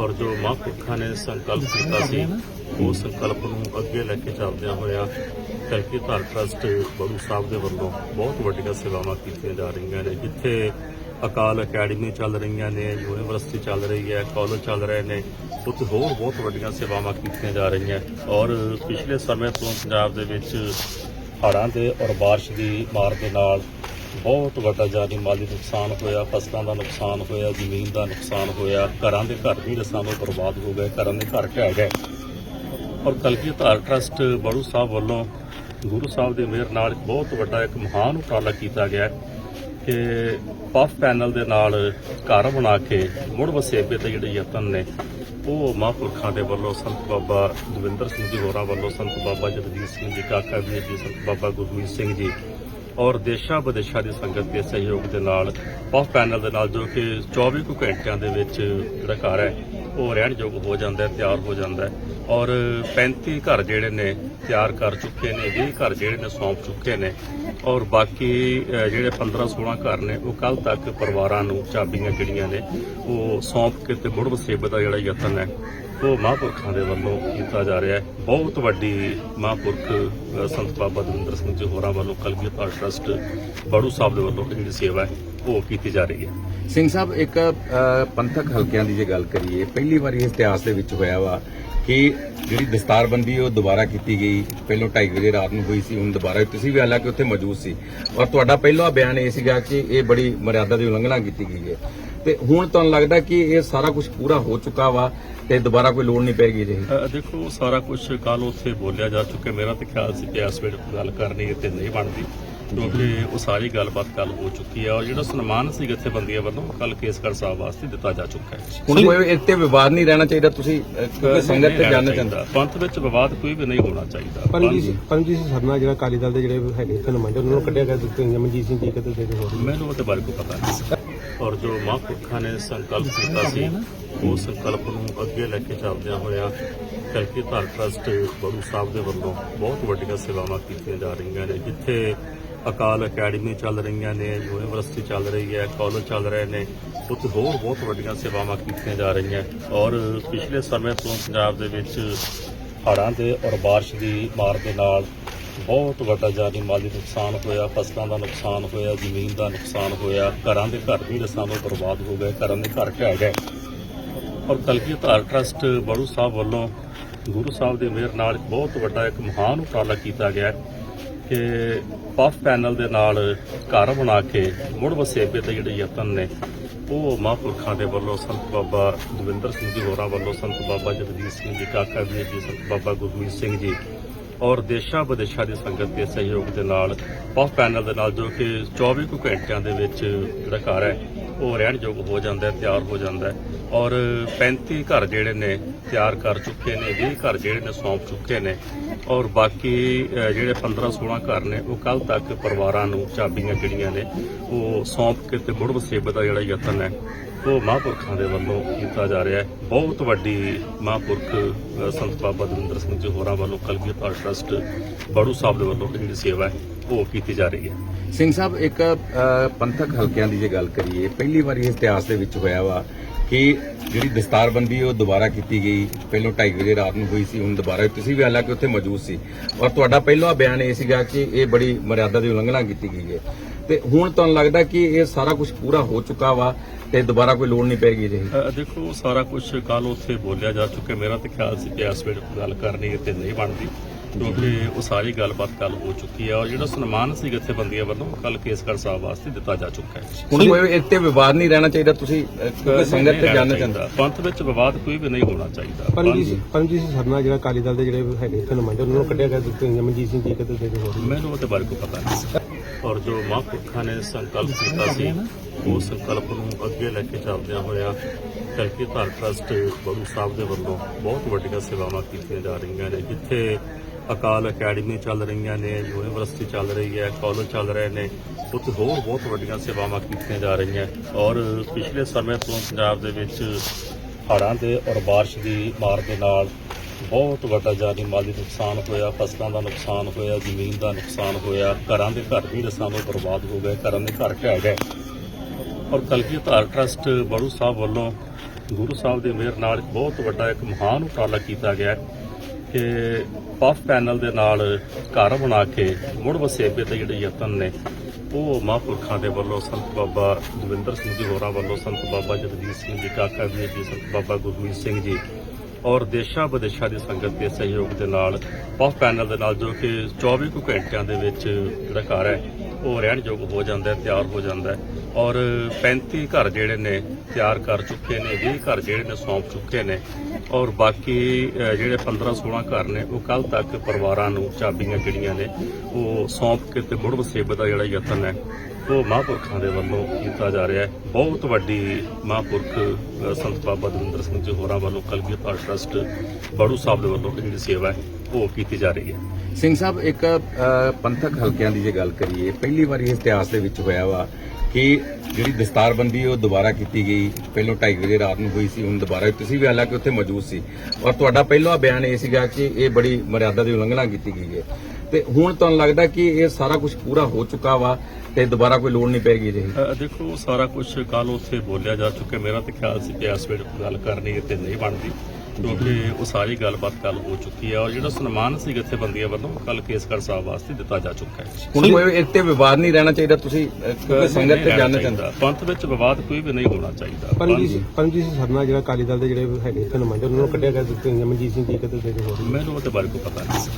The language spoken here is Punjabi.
ਔਰ ਜੋ ਮਹਾਂਪੁਰਖਾਂ ਨੇ ਸੰਕਲਪ ਕੀਤਾ ਸੀ, ਉਹ ਸੰਕਲਪ ਨੂੰ ਅੱਗੇ ਲੈ ਕੇ ਚੱਲਦਿਆਂ ਹੋਇਆ ਕਰਕੇ ਧਾਰ ਟਰਸਟ ਬੜੂ ਸਾਹਿਬ ਦੇ ਵੱਲੋਂ ਬਹੁਤ ਵੱਡੀਆਂ ਸੇਵਾਵਾਂ ਕੀਤੀਆਂ ਜਾ ਰਹੀਆਂ ਨੇ। ਜਿੱਥੇ ਅਕਾਲ ਅਕੈਡਮੀ ਚੱਲ ਰਹੀਆਂ ਨੇ, ਯੂਨੀਵਰਸਿਟੀ ਚੱਲ ਰਹੀ ਹੈ, ਕਾਲਜ ਚੱਲ ਰਹੇ ਨੇ, ਉੱਥੇ ਹੋਰ ਬਹੁਤ ਵੱਡੀਆਂ ਸੇਵਾਵਾਂ ਕੀਤੀਆਂ ਜਾ ਰਹੀਆਂ। ਔਰ ਪਿਛਲੇ ਸਮੇਂ ਤੋਂ ਪੰਜਾਬ ਦੇ ਵਿੱਚ ਹੜ੍ਹਾਂ ਦੇ ਔਰ ਬਾਰਿਸ਼ ਦੀ ਮਾਰ ਦੇ ਨਾਲ ਬਹੁਤ ਵੱਡਾ ਜਾਨੀ ਮਾਲੀ ਨੁਕਸਾਨ ਹੋਇਆ, ਫਸਲਾਂ ਦਾ ਨੁਕਸਾਨ ਹੋਇਆ, ਜ਼ਮੀਨ ਦਾ ਨੁਕਸਾਨ ਹੋਇਆ, ਘਰਾਂ ਦੇ ਘਰ ਵੀ ਰਸਾਂ ਤੋਂ ਬਰਬਾਦ ਹੋ ਗਏ, ਘਰਾਂ ਦੇ ਘਰ ਢਹਿ ਗਏ। ਔਰ ਕਲਗੀ ਧਾਰ ਟਰਸਟ ਬੜੂ ਸਾਹਿਬ ਵੱਲੋਂ ਗੁਰੂ ਸਾਹਿਬ ਦੀ ਮਿਹਰ ਨਾਲ ਬਹੁਤ ਵੱਡਾ ਇੱਕ ਮਹਾਨ ਉਪਰਾਲਾ ਕੀਤਾ ਗਿਆ ਕਿ ਪਫ ਪੈਨਲ ਦੇ ਨਾਲ ਘਰ ਬਣਾ ਕੇ ਮੁੜ ਵਸੇਬੇ ਤੇ ਜਿਹੜੇ ਯਤਨ ਨੇ, ਉਹ ਮਹਾਂਪੁਰਖਾਂ ਦੇ ਵੱਲੋਂ ਸੰਤ ਬਾਬਾ ਦਵਿੰਦਰ ਸਿੰਘ ਜੀ ਹੋਰਾਂ ਵੱਲੋਂ ਸੰਤ ਬਾਬਾ ਜਗਜੀਤ ਸਿੰਘ ਜੀ, ਕਾਕਾ ਵੀਰ ਜੀ, ਸੰਤ ਬਾਬਾ ਗੁਰਮੀਤ ਸਿੰਘ ਜੀ ਔਰ ਦੇਸ਼ਾਂ ਵਿਦੇਸ਼ਾਂ ਦੀ ਸੰਗਤ ਦੇ ਸਹਿਯੋਗ ਦੇ ਨਾਲ ਬਹੁਤ ਪੈਨਲ ਦੇ ਨਾਲ ਜੋ ਕਿ 24 ਕੁ ਘੰਟਿਆਂ ਦੇ ਵਿੱਚ ਜਿਹੜਾ ਘਰ ਹੈ ਉਹ ਰਹਿਣ ਯੋਗ ਹੋ ਜਾਂਦਾ ਹੈ, ਤਿਆਰ ਹੋ ਜਾਂਦਾ ਹੈ। ਔਰ 35 ਘਰ ਜਿਹੜੇ ਨੇ, ਤਿਆਰ ਕਰ ਚੁੱਕੇ ਨੇ 20 ਘਰ ਜਿਹੜੇ ਨੇ, ਸੌਂਪ ਚੁੱਕੇ ਨੇ। ਔਰ ਬਾਕੀ ਜਿਹੜੇ 15 16 ਘਰ ਨੇ, ਉਹ ਕੱਲ ਤੱਕ ਪਰਿਵਾਰਾਂ ਨੂੰ ਚਾਬੀਆਂ ਜਿਹੜੀਆਂ ਨੇ, ਉਹ ਸੌਂਪ ਕੇ ਤੇ ਮੁੜ ਵਸੇਬੇ ਦਾ ਜਿਹੜਾ ਯਤਨ ਹੈ, ਉਹ ਮਹਾਂਪੁਰਖਾਂ ਦੇ ਵੱਲੋਂ ਕੀਤਾ ਜਾ ਰਿਹਾ ਹੈ। ਬਹੁਤ ਵੱਡੀ ਮਹਾਂਪੁਰਖ ਸੰਤ ਬਾਬਾ ਦਵਿੰਦਰ ਸਿੰਘ ਜੀ ਹੋਰਾਂ ਵੱਲੋਂ ਕਲਗੀਧਰ ਟਰਸਟ, ਬੜੂ ਸਾਹਿਬ ਦੇ ਵੱਲੋਂ ਜਿਹੜੀ ਸੇਵਾ ਹੈ, ਉਹ ਕੀਤੀ ਜਾ ਰਹੀ ਹੈ। ਸਿੰਘ ਸਾਹਿਬ, ਇੱਕ ਪੰਥਕ ਹਲਕਿਆਂ ਦੀ ਜੇ ਗੱਲ ਕਰੀਏ, ਪਹਿਲੀ ਵਾਰੀ ਇਤਿਹਾਸ ਦੇ ਵਿੱਚ ਹੋਇਆ ਵਾ ਕਿ ਜਿਹੜੀ ਦਸਤਾਰਬੰਦੀ ਉਹ ਦੁਬਾਰਾ ਕੀਤੀ ਗਈ। ਪਹਿਲਾਂ 2:30 ਵਜੇ ਰਾਤ ਨੂੰ ਹੋਈ ਸੀ, ਹੁਣ ਦੁਬਾਰਾ। ਤੁਸੀਂ ਵੀ ਹਾਲਾਂਕਿ ਉੱਥੇ ਮੌਜੂਦ ਸੀ। ਔਰ ਤੁਹਾਡਾ ਪਹਿਲਾ ਬਿਆਨ ਇਹ ਸੀਗਾ ਕਿ ਇਹ ਬੜੀ ਮਰਿਆਦਾ ਦੀ ਉਲੰਘਣਾ ਕੀਤੀ ਗਈ ਹੈ। ਤੇ ਹੁਣ ਤੁਹਾਨੂੰ ਲੱਗਦਾ ਕਿ ਇਹ ਸਾਰਾ ਕੁਝ ਪੂਰਾ ਹੋ ਚੁੱਕਾ ਵਾ ਤੇ ਦੁਬਾਰਾ ਕੋਈ ਲੋੜ ਨਹੀਂ ਪੈਗੀ ਜੀ ਦੇਖੋ, ਸਾਰਾ ਕੁਝ ਕੱਲ ਉੱਥੇ ਬੋਲਿਆ ਜਾ ਚੁੱਕਿਆ। ਮੇਰਾ ਤੇ ਖਿਆਲ ਸੀ ਕਿ ਇਸ ਵੇਲੇ ਗੱਲ ਕਰਨੀ ਇੱਥੇ ਨਹੀਂ ਬਣਦੀ। ਕਿਉਂਕਿ ਉਹ ਸਾਰੀ ਗੱਲਬਾਤ ਕੱਲ ਹੋ ਚੁੱਕੀ ਹੈ ਔਰ ਜਿਹੜਾ ਸਨਮਾਨ ਸੀ ਜਥੇਬੰਦੀਆਂ ਵੱਲੋਂ ਕੱਲ ਕੇਸਗੜ੍ਹ ਸਾਹਿਬ ਵਾਸਤੇ ਦਿੱਤਾ ਜਾ ਚੁੱਕਾ ਹੈ। ਹੁਣ ਕੋਈ ਇੱਥੇ ਵਿਵਾਦ ਨਹੀਂ ਰਹਿਣਾ ਚਾਹੀਦਾ ਤੁਸੀਂ ਸੰਗਤ ਤੇ ਜਾਣਨਾ ਚਾਹੁੰਦਾ। ਪੰਥ ਵਿੱਚ ਵਿਵਾਦ ਕੋਈ ਵੀ ਨਹੀਂ ਹੋਣਾ ਚਾਹੀਦਾ। ਪਰਮਜੀਤ ਪਰਮਜੀਤ ਸਿੰਘ ਸਰਨਾ ਜਿਹੜਾ ਅਕਾਲੀ ਦਲ ਦੇ ਜਿਹੜੇ ਹੈਗੇ ਇੱਥੇ ਨੁਮਾਇੰਦੇ ਉਹਨਾਂ ਨੂੰ ਕੱਢਿਆ ਗਿਆ ਦਿੱਤੇ ਮਨਜੀਤ ਸਿੰਘ ਜੀ ਕਿਤੇ ਦੇ ਹੋਰ। ਮੈਨੂੰ ਉਹਦੇ ਬਾਰੇ ਕੋਈ ਪਤਾ ਨਹੀਂ ਔਰ ਜੋ ਮਹਾਂਪੁਰਖਾਂ ਨੇ ਸੰਕਲਪ ਕੀਤਾ ਸੀ ਉਹ ਸੰਕਲਪ ਨੂੰ ਅੱਗੇ ਲੈ ਕੇ ਚੱਲਦਿਆਂ ਹੋਇਆਂ ਕਲਕੀ ਧਾਰ ਟਰਸਟ ਬੜੂ ਸਾਹਿਬ ਦੇ ਵੱਲੋਂ ਬਹੁਤ ਵੱਡੀਆਂ ਸੇਵਾਵਾਂ ਕੀਤੀਆਂ ਜਾ ਰਹੀਆਂ ਨੇ ਜਿੱਥੇ ਅਕਾਲ ਅਕੈਡਮੀ ਚੱਲ ਰਹੀਆਂ ਨੇ, ਯੂਨੀਵਰਸਿਟੀ ਚੱਲ ਰਹੀ ਹੈ ਕਾਲਜ ਚੱਲ ਰਹੇ ਨੇ, ਉੱਥੇ ਹੋਰ ਬਹੁਤ ਵੱਡੀਆਂ ਸੇਵਾਵਾਂ ਕੀਤੀਆਂ ਜਾ ਰਹੀਆਂ। ਔਰ ਪਿਛਲੇ ਸਮੇਂ ਤੋਂ ਪੰਜਾਬ ਦੇ ਵਿੱਚ ਹੜ੍ਹਾਂ ਦੇ ਔਰ ਬਾਰਿਸ਼ ਦੀ ਮਾਰ ਦੇ ਨਾਲ ਬਹੁਤ ਵੱਡਾ ਜਾਨੀ ਮਾਲੀ ਨੁਕਸਾਨ ਹੋਇਆ, ਫਸਲਾਂ ਦਾ ਨੁਕਸਾਨ ਹੋਇਆ, ਜ਼ਮੀਨ ਦਾ ਨੁਕਸਾਨ ਹੋਇਆ, ਘਰਾਂ ਦੇ ਘਰ ਵੀ ਰਸਾਂ ਬਰਬਾਦ ਹੋ ਗਏ, ਘਰਾਂ ਦੇ ਘਰ ਢਹਿ ਗਏ। ਔਰ ਕਲਗੀ ਧਾਰ ਟਰਸਟ ਬੜੂ ਸਾਹਿਬ ਵੱਲੋਂ ਗੁਰੂ ਸਾਹਿਬ ਦੇ ਮਿਹਰ ਨਾਲ ਬਹੁਤ ਵੱਡਾ ਇੱਕ ਮਹਾਨ ਉਪਰਾਲਾ ਕੀਤਾ ਗਿਆ ਕਿ ਪਫ ਪੈਨਲ ਦੇ ਨਾਲ ਘਰ ਬਣਾ ਕੇ ਮੁੜ ਵਸੇਬੇ ਤੇ ਜਿਹੜੇ ਯਤਨ ਨੇ, ਉਹ ਮਹਾਂਪੁਰਖਾਂ ਦੇ ਵੱਲੋਂ ਸੰਤ ਬਾਬਾ ਦਵਿੰਦਰ ਸਿੰਘ ਜੀ ਹੋਰਾਂ ਵੱਲੋਂ ਸੰਤ ਬਾਬਾ ਜਗਜੀਤ ਸਿੰਘ ਜੀ, ਕਾਕਾ ਵੀਰ ਜੀ, ਸੰਤ ਬਾਬਾ ਗੁਰਮੀਤ ਸਿੰਘ ਜੀ ਔਰ ਦੇਸ਼ਾਂ ਵਿਦੇਸ਼ਾਂ ਦੀ ਸੰਗਤ ਦੇ ਸਹਿਯੋਗ ਦੇ ਨਾਲ ਪਫ ਪੈਨਲ ਦੇ ਨਾਲ ਜੋ ਕਿ 24 ਕੁ ਘੰਟਿਆਂ ਦੇ ਵਿੱਚ ਜਿਹੜਾ ਘਰ ਹੈ ਉਹ ਰਹਿਣ ਯੋਗ ਹੋ ਜਾਂਦਾ ਤਿਆਰ ਹੋ ਜਾਂਦਾ ਔਰ 35 ਘਰ ਜਿਹੜੇ ਨੇ, ਤਿਆਰ ਕਰ ਚੁੱਕੇ ਨੇ 20 ਘਰ ਜਿਹੜੇ ਨੇ, ਸੌਂਪ ਚੁੱਕੇ ਨੇ। ਔਰ ਬਾਕੀ ਜਿਹੜੇ 15 16 ਘਰ ਨੇ, ਉਹ ਕੱਲ ਤੱਕ ਪਰਿਵਾਰਾਂ ਨੂੰ ਚਾਬੀਆਂ ਜਿਹੜੀਆਂ ਨੇ, ਉਹ ਸੌਂਪ ਕੇ ਤੇ ਮੁੜ ਵਸੇਬੇ ਦਾ ਜਿਹੜਾ ਯਤਨ ਹੈ, ਉਹ ਮਹਾਂਪੁਰਖਾਂ ਦੇ ਵੱਲੋਂ ਕੀਤਾ ਜਾ ਰਿਹਾ ਹੈ। ਬਹੁਤ ਵੱਡੀ ਮਹਾਂਪੁਰਖ ਸੰਤ ਬਾਬਾ ਦਵਿੰਦਰ ਸਿੰਘ ਜੀ ਹੋਰਾਂ ਵੱਲੋਂ ਕਲਗੀਧਰ ਟਰਸਟ, ਬੜੂ ਸਾਹਿਬ ਦੇ ਵੱਲੋਂ ਜਿਹੜੀ ਸੇਵਾ ਹੈ, ਉਹ ਕੀਤੀ ਜਾ ਰਹੀ ਹੈ। ਸਿੰਘ ਸਾਹਿਬ, ਇੱਕ ਪੰਥਕ ਹਲਕਿਆਂ ਦੀ ਜੇ ਗੱਲ ਕਰੀਏ, ਪਹਿਲੀ ਵਾਰੀ ਇਸ ਇਤਿਹਾਸ ਦੇ ਵਿੱਚ ਹੋਇਆ ਵਾ ਕਿ ਜਿਹੜੀ ਦਸਤਾਰਬੰਦੀ ਉਹ ਦੁਬਾਰਾ ਕੀਤੀ ਗਈ। ਪਹਿਲਾਂ 2:30 ਵਜੇ ਰਾਤ ਨੂੰ ਹੋਈ ਸੀ, ਹੁਣ ਦੁਬਾਰਾ। ਤੁਸੀਂ ਵੀ ਹਾਲਾਂਕਿ ਉੱਥੇ ਮੌਜੂਦ ਸੀ। ਔਰ ਤੁਹਾਡਾ ਪਹਿਲਾ ਬਿਆਨ ਇਹ ਸੀਗਾ ਕਿ ਇਹ ਬੜੀ ਮਰਿਆਦਾ ਦੀ ਉਲੰਘਣਾ ਕੀਤੀ ਗਈ ਹੈ। ਤੇ ਹੁਣ ਤੁਹਾਨੂੰ ਲੱਗਦਾ ਕਿ ਇਹ ਸਾਰਾ ਕੁਝ ਪੂਰਾ ਹੋ ਚੁੱਕਾ ਵਾ ਤੇ ਦੁਬਾਰਾ ਕੋਈ ਲੋੜ ਨਹੀਂ ਪੈਗੀ ਜੀ ਦੇਖੋ, ਸਾਰਾ ਕੁਝ ਕੱਲ ਉੱਥੇ ਬੋਲਿਆ ਜਾ ਚੁੱਕਿਆ। ਮੇਰਾ ਤੇ ਖਿਆਲ ਸੀ ਕਿ ਇਸ ਵੇਲੇ ਗੱਲ ਕਰਨੀ ਇੱਥੇ ਨਹੀਂ ਬਣਦੀ। ਕਿਉਂਕਿ ਉਹ ਸਾਰੀ ਗੱਲਬਾਤ ਕੱਲ ਹੋ ਚੁੱਕੀ ਹੈ ਔਰ ਜਿਹੜਾ ਸਨਮਾਨ ਸੀ ਜਥੇਬੰਦੀਆਂ ਵੱਲੋਂ ਕੱਲ ਕੇਸਗੜ੍ਹ ਸਾਹਿਬ ਵਾਸਤੇ ਦਿੱਤਾ ਜਾ ਚੁੱਕਾ ਹੈ। ਹੁਣ ਕੋਈ ਇੱਥੇ ਵਿਵਾਦ ਨਹੀਂ ਰਹਿਣਾ ਚਾਹੀਦਾ ਤੁਸੀਂ ਸੰਗਤ ਤੇ ਜਾਣਨਾ ਚਾਹੁੰਦਾ। ਪੰਥ ਵਿੱਚ ਵਿਵਾਦ ਕੋਈ ਵੀ ਨਹੀਂ ਹੋਣਾ ਚਾਹੀਦਾ। ਪਰਮਜੀਤ ਸਿੰਘ- ਪਰਮਜੀਤ ਸਰਨਾ ਜਿਹੜਾ ਅਕਾਲੀ ਦਲ ਦੇ ਜਿਹੜੇ ਹੈਗੇ ਇੱਥੇ ਨੁਮਾਇੰਦੇ ਉਹਨਾਂ ਨੂੰ ਕੱਢਿਆ ਗਿਆ ਦਿੱਤੇ ਮਨਜੀਤ ਸਿੰਘ ਜੀ ਕਿਤੇ ਦੇ ਹੋਰ ਮੈਨੂੰ ਉਹਦੇ ਬਾਰੇ ਕੋਈ ਪਤਾ ਨਹੀਂ ਔਰ ਜੋ ਮਹਾਂਪੁਰਖਾਂ ਨੇ ਸੰਕਲਪ ਕੀਤਾ ਸੀ ਉਹ ਸੰਕਲਪ ਨੂੰ ਅੱਗੇ ਲੈ ਕੇ ਚੱਲਦਿਆਂ ਹੋਇਆਂ ਕਲਕੀ ਧਾਰ ਟਰਸਟ ਬੜੂ ਸਾਹਿਬ ਦੇ ਵੱਲੋਂ ਬਹੁਤ ਵੱਡੀਆਂ ਸੇਵਾਵਾਂ ਕੀਤੀਆਂ ਜਾ ਰਹੀਆਂ ਨੇ, ਜਿੱਥੇ ਅਕਾਲ ਅਕੈਡਮੀ ਚੱਲ ਰਹੀਆਂ ਨੇ, ਯੂਨੀਵਰਸਿਟੀ ਚੱਲ ਰਹੀ ਹੈ, ਕਾਲਜ ਚੱਲ ਰਹੇ ਨੇ, ਉੱਥੇ ਹੋਰ ਬਹੁਤ ਵੱਡੀਆਂ ਸੇਵਾਵਾਂ ਕੀਤੀਆਂ ਜਾ ਰਹੀਆਂ। ਔਰ ਪਿਛਲੇ ਸਮੇਂ ਤੋਂ ਪੰਜਾਬ ਦੇ ਵਿੱਚ ਹੜ੍ਹਾਂ ਦੇ ਔਰ ਬਾਰਿਸ਼ ਦੀ ਮਾਰ ਦੇ ਨਾਲ ਬਹੁਤ ਵੱਡਾ ਜਾਨੀ ਮਾਲੀ ਨੁਕਸਾਨ ਹੋਇਆ, ਫਸਲਾਂ ਦਾ ਨੁਕਸਾਨ ਹੋਇਆ, ਜ਼ਮੀਨ ਦਾ ਨੁਕਸਾਨ ਹੋਇਆ, ਘਰਾਂ ਦੇ ਘਰ ਵੀ ਰਸਾਂ ਤੋਂ ਬਰਬਾਦ ਹੋ ਗਏ, ਘਰਾਂ ਦੇ ਘਰ ਢਹਿ ਗਏ। ਔਰ ਕਲਗੀ ਧਾਰ ਟਰਸਟ ਬੜੂ ਸਾਹਿਬ ਵੱਲੋਂ ਗੁਰੂ ਸਾਹਿਬ ਦੇ ਮਿਹਰ ਨਾਲ ਇੱਕ ਬਹੁਤ ਵੱਡਾ ਇੱਕ ਮਹਾਨ ਉਪਰਾਲਾ ਕੀਤਾ ਗਿਆ ਕਿ ਪਫ ਪੈਨਲ ਦੇ ਨਾਲ ਘਰ ਬਣਾ ਕੇ ਮੁੜ ਵਸੇਬੇ ਤੇ ਜਿਹੜੇ ਯਤਨ ਨੇ, ਉਹ ਮਹਾਂਪੁਰਖਾਂ ਦੇ ਵੱਲੋਂ ਸੰਤ ਬਾਬਾ ਦਵਿੰਦਰ ਸਿੰਘ ਜੀ ਹੋਰਾਂ ਵੱਲੋਂ, ਸੰਤ ਬਾਬਾ ਜਗਜੀਤ ਸਿੰਘ ਜੀ, ਕਾਕਾ ਵੀਰ ਜੀ, ਸੰਤ ਬਾਬਾ ਗੁਰਮੀਤ ਸਿੰਘ ਜੀ ਔਰ ਦੇਸ਼ਾਂ ਵਿਦੇਸ਼ਾਂ ਦੀ ਸੰਗਤ ਦੇ ਸਹਿਯੋਗ ਦੇ ਨਾਲ ਪਫ ਪੈਨਲ ਦੇ ਨਾਲ ਜੋ ਕਿ 24 ਕੁ ਘੰਟਿਆਂ ਦੇ ਵਿੱਚ ਜਿਹੜਾ ਘਰ ਹੈ, ਉਹ ਰਹਿਣ ਯੋਗ ਹੋ ਜਾਂਦਾ ਹੈ, ਤਿਆਰ ਹੋ ਜਾਂਦਾ ਹੈ ਔਰ 35 ਘਰ ਜਿਹੜੇ ਨੇ ਤਿਆਰ ਕਰ ਚੁੱਕੇ ਨੇ 20 ਘਰ ਜਿਹੜੇ ਨੇ ਸੌਂਪ ਚੁੱਕੇ ਨੇ ਔਰ ਬਾਕੀ ਜਿਹੜੇ 15 16 ਘਰ ਨੇ, ਉਹ ਕੱਲ ਤੱਕ ਪਰਿਵਾਰਾਂ ਨੂੰ ਚਾਬੀਆਂ ਜਿਹੜੀਆਂ ਨੇ, ਉਹ ਸੌਂਪ ਕੇ ਤੇ ਮੁੜ ਵਸੇਬਤ ਦਾ ਜਿਹੜਾ ਯਤਨ ਹੈ, ਉਹ ਮਹਾਂਪੁਰਖਾਂ ਦੇ ਵੱਲੋਂ ਕੀਤਾ ਜਾ ਰਿਹਾ ਹੈ। ਬਹੁਤ ਵੱਡੀ ਮਹਾਂਪੁਰਖ ਸੰਤ ਬਾਬਾ ਦਵਿੰਦਰ ਸਿੰਘ ਜੀ ਹੋਰਾਂ ਵੱਲੋਂ ਕਲਗੀਧਰ ਟਰਸਟ ਬੜੂ ਸਾਹਿਬ ਦੇ ਵੱਲੋਂ ਜਿਹੜੀ ਸੇਵਾ ਹੈ, ਉਹ ਕੀਤੀ ਜਾ ਰਹੀ ਹੈ। ਸਿੰਘ ਸਾਹਿਬ, ਇੱਕ ਪੰਥਕ ਹਲਕਿਆਂ ਦੀ ਜੇ ਗੱਲ ਕਰੀਏ, ਪਹਿਲੀ ਵਾਰੀ ਇਤਿਹਾਸ ਦੇ ਵਿੱਚ ਹੋਇਆ ਵਾ। ਕਿ ਜਿਹੜੀ ਦਸਤਾਰਬੰਦੀ ਉਹ ਦੁਬਾਰਾ ਕੀਤੀ ਗਈ, ਪਹਿਲੋਂ 2:30 ਵਜੇ ਰਾਤ ਨੂੰ ਹੋਈ ਸੀ, ਹੁਣ ਦੁਬਾਰਾ ਤੁਸੀਂ ਵੀ ਹਾਲਾਂਕਿ ਉੱਥੇ ਮੌਜੂਦ ਸੀ। ਔਰ ਤੁਹਾਡਾ ਪਹਿਲਾ ਬਿਆਨ ਇਹ ਸੀਗਾ ਕਿ ਇਹ ਬੜੀ ਮਰਿਆਦਾ ਦੀ ਉਲੰਘਣਾ ਕੀਤੀ ਗਈ ਹੈ। ਤੇ ਹੁਣ ਤੁਹਾਨੂੰ ਲੱਗਦਾ ਕਿ ਇਹ ਸਾਰਾ ਕੁਝ ਪੂਰਾ ਹੋ ਚੁੱਕਾ ਵਾ ਤੇ ਦੁਬਾਰਾ ਕੋਈ ਲੋੜ ਨਹੀਂ ਪੈਗੀ ਜੀ ਦੇਖੋ, ਸਾਰਾ ਕੁਝ ਕੱਲ ਉੱਥੇ ਬੋਲਿਆ ਜਾ ਚੁੱਕਿਆ। ਮੇਰਾ ਤਾਂ ਖਿਆਲ ਸੀ ਕਿ ਇਸ ਵੇਲੇ ਗੱਲ ਕਰਨੀ ਇਹ ਨਹੀਂ ਬਣਦੀ। ਕਿਉਂਕਿ ਉਹ ਸਾਰੀ ਗੱਲਬਾਤ ਕੱਲ ਹੋ ਚੁੱਕੀ ਹੈ ਔਰ ਜਿਹੜਾ ਸਨਮਾਨ ਸੀ ਜਥੇਬੰਦੀਆਂ ਵੱਲੋਂ ਕੱਲ ਕੇਸਗੜ੍ਹ ਸਾਹਿਬ ਵਾਸਤੇ ਦਿੱਤਾ ਜਾ ਚੁੱਕਾ ਹੈ। ਹੁਣ ਕੋਈ ਇੱਥੇ ਵਿਵਾਦ ਨਹੀਂ ਰਹਿਣਾ ਚਾਹੀਦਾ ਤੁਸੀਂ ਸੰਗਤ ਤੇ ਜਾਣਨਾ ਚਾਹੁੰਦਾ। ਪੰਥ ਵਿੱਚ ਵਿਵਾਦ ਕੋਈ ਵੀ ਨਹੀਂ ਹੋਣਾ ਚਾਹੀਦਾ। ਪਰਮਜੀਤ ਪਰਮਜੀਤ ਸਿੰਘ ਸਰਨਾ ਜਿਹੜਾ ਅਕਾਲੀ ਦਲ ਦੇ ਜਿਹੜੇ ਹੈਗੇ ਨੁਮਾਇੰਦੇ ਉਹਨਾਂ ਨੂੰ ਕੱਢਿਆ ਗਿਆ ਦਿੱਤੇ ਮਨਜੀਤ ਸਿੰਘ ਜੀ ਕਿਤੇ ਦੇ ਹੋਰ ਮੈਨੂੰ ਉਹਦੇ ਬਾਰੇ ਕੋਈ ਪਤਾ ਨਹੀਂ।